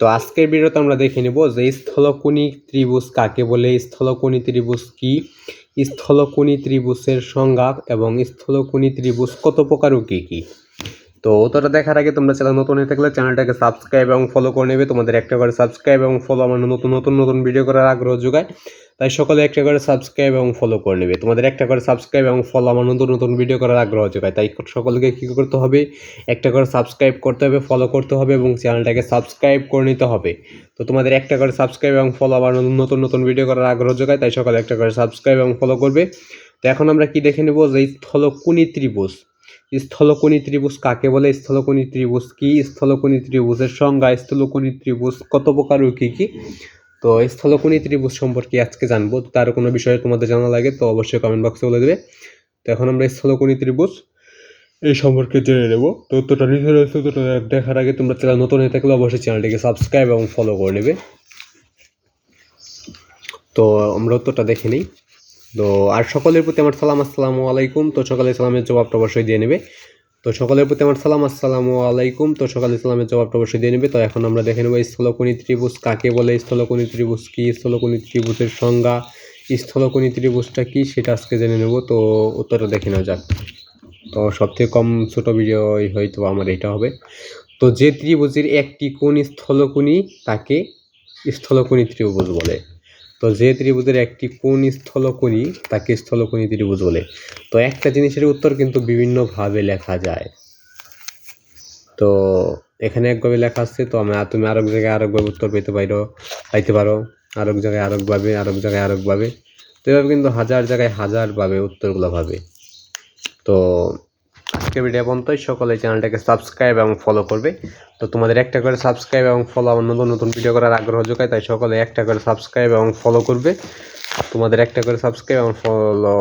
তো আজকের ভিডিওতে আমরা দেখে নেব যে স্থলকোণী ত্রিভুজ কাকে বলে, স্থলকোণী ত্রিভুজ কি? স্থলকোণী ত্রিভুজের সংজ্ঞা এবং স্থলকোণী ত্রিভুজ কত প্রকার ও কী কী? তো উত্তরটা দেখার আগে তোমরা চ্যানেল নতুন হয়ে থাকলে চ্যানেলটাকে সাবস্ক্রাইব এবং ফলো করে নেবে। তোমাদের একটা করে সাবস্ক্রাইব এবং ফলো আমার নতুন নতুন নতুন ভিডিও করার আগ্রহ যোগায়। তাই সকলে একটা করে সাবস্ক্রাইব এবং ফলো করে নেবে। তোমাদের একটা করে সাবস্ক্রাইব এবং ফলো আমার নতুন নতুন ভিডিও করার আগ্রহ যোগায়। তাই সকলকে কী করতে হবে? একটা করে সাবস্ক্রাইব করতে হবে ফলো করতে হবে এবং চ্যানেলটাকে সাবস্ক্রাইব করে নিতে হবে। তো তোমাদের একটা করে সাবস্ক্রাইব এবং ফলো আমার নতুন নতুন নতুন ভিডিও করার আগ্রহ যোগায়। তাই সকলে একটা করে সাবস্ক্রাইব এবং ফলো করবে। তো এখন আমরা কি দেখে নেব? যে স্থলকোণী ত্রিভুজ। স্থলকোণী ত্রিভুজ কাকে বলে? স্থলকোণী ত্রিভুজ কি? স্থলকোণী ত্রিভুজের সংজ্ঞা, স্থলকোণী ত্রিভুজ কত প্রকার ও কী কী? তো স্থলকোণী ত্রিভুজ সম্পর্কে আজকে জানব। তার কোনো বিষয়ে তোমাদের জানা লাগে তো অবশ্যই কমেন্ট বক্সে বলে দেবে। তো এখন আমরা স্থলকোণী ত্রিভুজ এই সম্পর্কে জেনে নেব। তো উত্তরটা রয়েছে দেখার আগে তোমরা চ্যানেল নতুন হয়ে থাকলে অবশ্যই চ্যানেলটিকে সাবস্ক্রাইব এবং ফলো করে নেবে। তো আমরা উত্তরটা দেখে নিই। তো আর সকলের প্রতি আমার সালাম, আসসালামু আলাইকুম। তো সকালে সালামের জবাবটা অবশ্যই দিয়ে নেবে। তো সকলের প্রতি আমার সালাম, আসসালামু আলাইকুম। তো সকালে সালামের জবাবটা অবশ্যই দিয়ে নেবে। তো এখন আমরা দেখে নেব স্থলকোণী ত্রিভুজ কাকে বলে, স্থলকোণী ত্রিভুজ কি, স্থলকোণী ত্রিভুজের সংজ্ঞা, স্থলকোণী ত্রিভুজটা কি সেটা আজকে জেনে নেব। তো উত্তরটা দেখে নেওয়া যাক। তো সবথেকে কম ছোটো ভিডিও হয়তো আমার এটা হবে। তো যে ত্রিভুজের একটি কোণ স্থলকোণী তাকে স্থলকোণী ত্রিভুজ বলে। তো যে ত্রিভুজের একটি কোন স্থলকোণী তাকে স্থলকোণী ত্রিভুজ বলে। তো একটা জিনিসের উত্তর কিন্তু বিভিন্নভাবে লেখা যায়। তো এখানে একভাবে লেখা আছে, তো আমরা, তুমি আরেক জায়গায় আরেকভাবে উত্তর পেতে পারো পাইতে পারো। আরেক জায়গায় আরেকভাবে, আরেক জায়গায় আরেকভাবে। তো এভাবে কিন্তু হাজার জায়গায় হাজারভাবে উত্তরগুলো ভাবে। তো আজকে ভিডিও পর্যন্তই। সকলে চ্যানেলটাকে সাবস্ক্রাইব এবং ফলো করবে। তো তোমাদের একটা করে সাবস্ক্রাইব এবং ফলো আমার নতুন নতুন ভিডিও করার আগ্রহ যোগায়, তাই সকলে একটা করে সাবস্ক্রাইব এবং ফলো করবে। তোমাদের একটা করে সাবস্ক্রাইব এবং ফলো